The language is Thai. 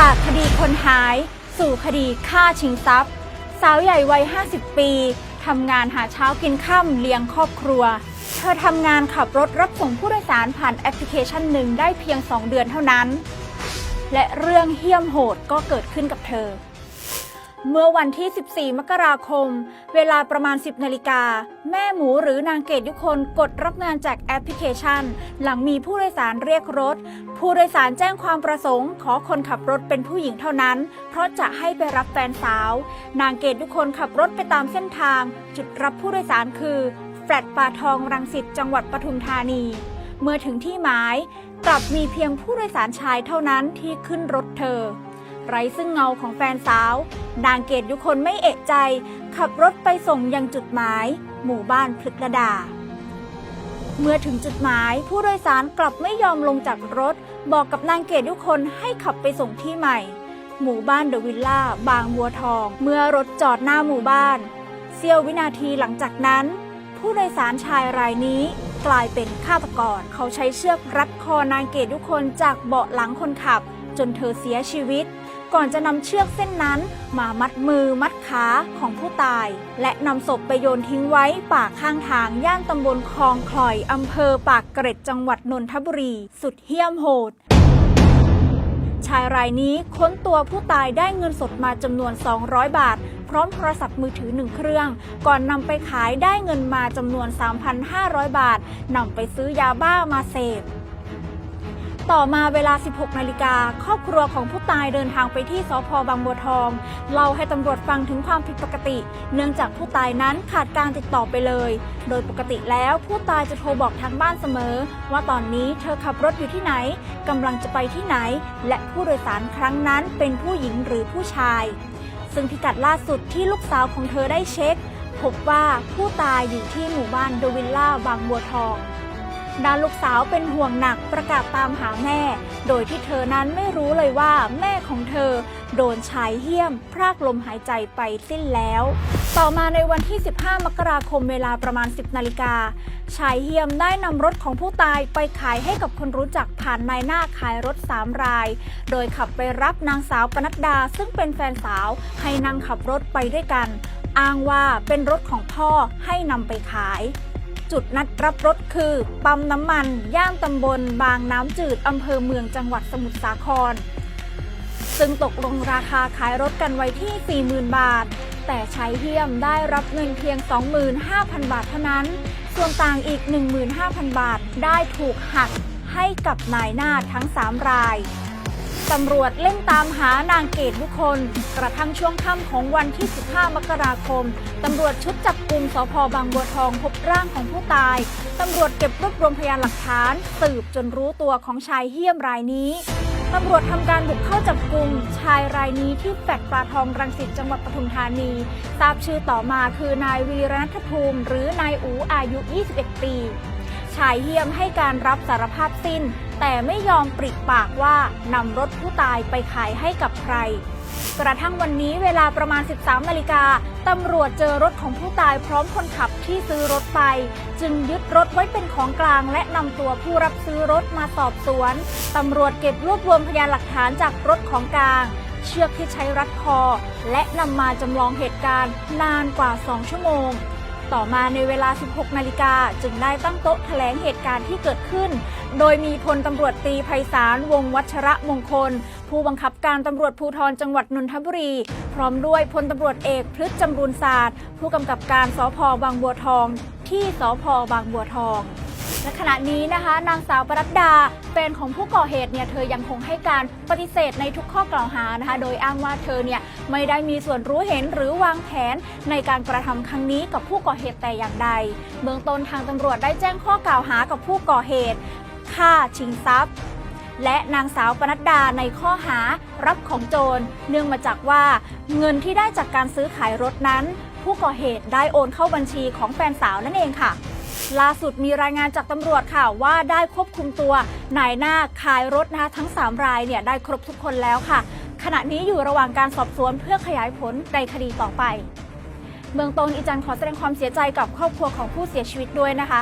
จากคดีคนหาย สู่คดีฆ่าชิงทรัพย์ สาวใหญ่วัย 50 ปี ทำงานหาเช้ากินค่ำเลี้ยงครอบครัว เธอทำงานขับรถรับส่งผู้โดยสารผ่านแอปพลิเคชันหนึ่งได้เพียง 2 เดือนเท่านั้น และเรื่องเหี้ยมโหดก็เกิดขึ้นกับเธอ เมื่อวันที่ 14 มกราคม เวลาประมาณ 10 นาฬิกา แม่หมูหรือนางเกดยุคนกดรับงานจากแอปพลิเคชัน หลังมีผู้โดยสารเรียกรถ ผู้โดยสารแจ้งความประสงค์ ขอคนขับรถเป็นผู้หญิงเท่านั้น เพราะจะให้ไปรับแฟนสาว นางเกดยุคนขับรถไปตามเส้นทาง จุดรับผู้โดยสารคือ แฟลตป่าทองรังสิตจังหวัดปทุมธานี เมื่อถึงที่หมาย กลับมีเพียงผู้โดยสารชายเท่านั้นที่ขึ้นรถเธอ ไร้ซึ่งเงาของแฟนสาว นางเกดยุคนไม่เอะใจ ขับรถไปส่งยังจุดหมาย หมู่บ้านพฤกระดา เมื่อถึงจุดหมาย ผู้โดยสารกลับไม่ยอมลงจากรถ บอกกับนางเกดยุคนให้ขับไปส่งที่ใหม่ หมู่บ้านเดอะวิลล่า บางบัวทอง เมื่อรถจอดหน้าหมู่บ้าน เสี้ยววินาทีหลังจากนั้น ผู้โดยสารชายรายนี้กลายเป็นฆาตกร เขาใช้เชือกรัดคอนางเกดยุคนจากเบาะหลังคนขับ จนเธอเสียชีวิต ก่อนจะนำเชือกเส้นนั้นมามัดมือมัดขาของผู้ตาย และนำศพไปโยนทิ้งไว้ป่าข้างทางย่านตำบลคลองคลอยอำเภอปากเกร็ดจังหวัดนนทบุรี สุดเหี้ยมโหดชายรายนี้ค้นตัวผู้ตายได้เงินสดมาจำนวน 200 บาท พร้อมโทรศัพท์มือถือหนึ่งเครื่อง ก่อนนำไปขายได้เงินมาจำนวน 3,500 บาทนำไปซื้อยาบ้ามาเสพ ต่อมาเวลา 16 นาฬิกา ครอบครัวของผู้ตายเดินทางไปที่สพบางบัวทอง เล่าให้ตำรวจฟังถึงความผิดปกติ เนื่องจากผู้ตายนั้นขาดการติดต่อไปเลย โดยปกติแล้วผู้ตายจะโทรบอกทางบ้านเสมอ ว่าตอนนี้เธอขับรถอยู่ที่ไหนกำลังจะไปที่ไหน และผู้โดยสารครั้งนั้นเป็นผู้หญิงหรือผู้ชาย ซึ่งพิกัดล่าสุดที่ลูกสาวของเธอได้เช็ค พบว่าผู้ตายอยู่ที่หมู่บ้านดวิลล่าบางบัวทอง ด้านลูกสาวเป็นห่วงหนักประกาศตามหาแม่ โดยที่เธอนั้นไม่รู้เลยว่าแม่ของเธอ โดนชายเหี้ยม พรากลมหายใจไปสิ้นแล้ว ต่อมาในวันที่ 15 มกราคมเวลาประมาณ 10 นาฬิกา ชายเฮียมได้นำรถของผู้ตายไปขายให้กับคนรู้จักผ่านนายหน้าขายรถ 3 ราย โดยขับไปรับนางสาวปนัดดาซึ่งเป็นแฟนสาวให้นั่งขับรถไปด้วยกัน อ้างว่าเป็นรถของพ่อให้นำไปขาย จุดนัดรับรถคือ ปั๊มน้ำมัน ย่านตำบล บางน้ำจืดอำเภอเมืองจังหวัดสมุทรสาคร ซึ่งตกลงราคาขายรถกันไว้ที่ 40,000 บาท แต่ใชายเฮียมได้รับเงินเพียง 25,000 บาทเท่านั้น ส่วนต่างอีก 15,000 บาทได้ถูกหักให้กับนายหน้าทั้ง 3 ราย ตำรวจเล่นตามหานางเกตทุกคนกระทั่งช่วงค่ำของวันที่ 15 มกราคม ตำรวจชุดจับกลุ่มสพบางบัวทองพบร่างของผู้ตาย ตำรวจเก็บรวบรวมพยานหลักฐาน สืบจนรู้ตัวของชายเหี้ยมรายนี้ตำรวจทำการบุกเข้าจับกลุ่มชายรายนี้ที่แฟลตปลาทองรังสิตจังหวัดปทุมธานี ทราบชื่อต่อมาคือนายวีรนัทภูมิ หรือนายอูอายุ 21 ปี ชายเฮียมให้การรับสารภาพสิ้น แต่ไม่ยอมปริปากว่านำรถผู้ตายไปขายให้กับใคร กระทั่งวันนี้เวลาประมาณ 13นาฬิกาตำรวจเจอรถของผู้ตายพร้อมคนขับที่ซื้อรถไป จึงยึดรถไว้เป็นของกลางและนำตัวผู้รับซื้อรถมาสอบสวนตำรวจเก็บรวบรวมพยานหลักฐานจากรถของกลางเชือกที่ใช้รัดคอ และนำมาจำลองเหตุการณ์นานกว่า 2 ชั่วโมง ต่อมาในเวลา 16 นาฬิกาจึงได้ตั้งโต๊ะแถลงเหตุการณ์ที่เกิดขึ้น โดยมีพลตำรวจตรีไพศาลวงศ์วัชระมงคล ผู้บังคับการตำรวจภูธรจังหวัดนนทบุรี พร้อมด้วยพลตำรวจเอกพฤษจำรูนศาสตร์ ผู้กำกับการสพบางบัวทอง ที่สพบางบัวทอง และขณะนี้นะคะ นางสาวปรัตดาแฟนของผู้ก่อเหตุเนี่ยเธอยังคงให้การปฏิเสธในทุกข้อกล่าวหานะคะ โดยอ้างว่าเธอเนี่ยไม่ได้มีส่วนรู้เห็นหรือวางแผนในการกระทำครั้งนี้กับผู้ก่อเหตุแต่อย่างใด เบื้องต้นทางตำรวจได้แจ้งข้อกล่าวหากับผู้ก่อเหตุฆ่าชิงทรัพย์และนางสาวปนัดดาในข้อหารับของโจร เนื่องมาจากว่าเงินที่ได้จากการซื้อขายรถนั้น ผู้ก่อเหตุได้โอนเข้าบัญชีของแฟนสาวนั่นเองค่ะ ล่าสุดมีรายงานจากตำรวจค่ะว่าได้ควบคุมตัวนายหน้าขายรถนะคะทั้ง 3 รายเนี่ยได้ครบทุกคนแล้วค่ะ ขณะนี้อยู่ระหว่างการสอบสวนเพื่อขยายผลในคดีต่อไป เมืองต้นอีจันขอแสดงความเสียใจกับครอบครัวของผู้เสียชีวิตด้วยนะคะ